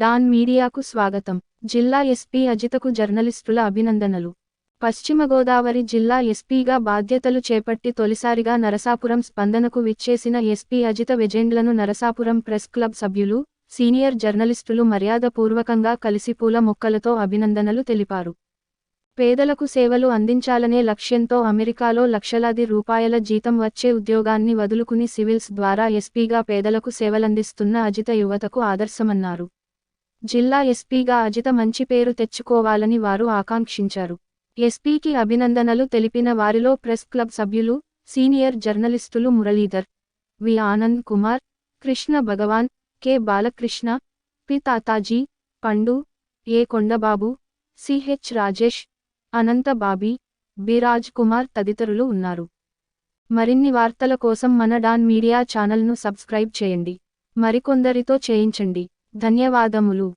Don మీడియాకు స్వాగతం. జిల్లా ఎస్పీ అజితకు జర్నలిస్టుల అభినందనలు. పశ్చిమ గోదావరి జిల్లా ఎస్పీగా బాధ్యతలు చేపట్టి తొలిసారిగా నరసాపురం స్పందనకు విచ్చేసిన ఎస్పీ అజిత వెజెండ్లను నరసాపురం ప్రెస్ క్లబ్ సభ్యులు సీనియర్ జర్నలిస్టులు మర్యాదపూర్వకంగా కలిసి పూల మొక్కలతో అభినందనలు తెలిపారు. పేదలకు సేవలు అందించాలనే లక్ష్యంతో అమెరికాలో లక్షలాది రూపాయల జీతం వచ్చే ఉద్యోగాన్ని వదులుకుని సివిల్స్ ద్వారా ఎస్పీగా పేదలకు సేవలందిస్తున్న అజిత యువతకు ఆదర్శమన్నారు. జిల్లా ఎస్పీగా అజిత మంచి పేరు తెచ్చుకోవాలని వారు ఆకాంక్షించారు. ఎస్పీకి అభినందనలు తెలిపిన వారిలో ప్రెస్ క్లబ్ సభ్యులు సీనియర్ జర్నలిస్టులు Muralidhar V Anand Kumar Krishna Bhagavan K Balakrishna P Tataji Pandu A Kondababu C H Rajesh Ananta Bobby Biraj Kumar తదితరులు ఉన్నారు. మరిన్ని వార్తల కోసం మన డాన్ మీడియా ఛానల్ను సబ్స్క్రైబ్ చేయండి. మరికొందరితో చేయించండి. ధన్యవాదములు.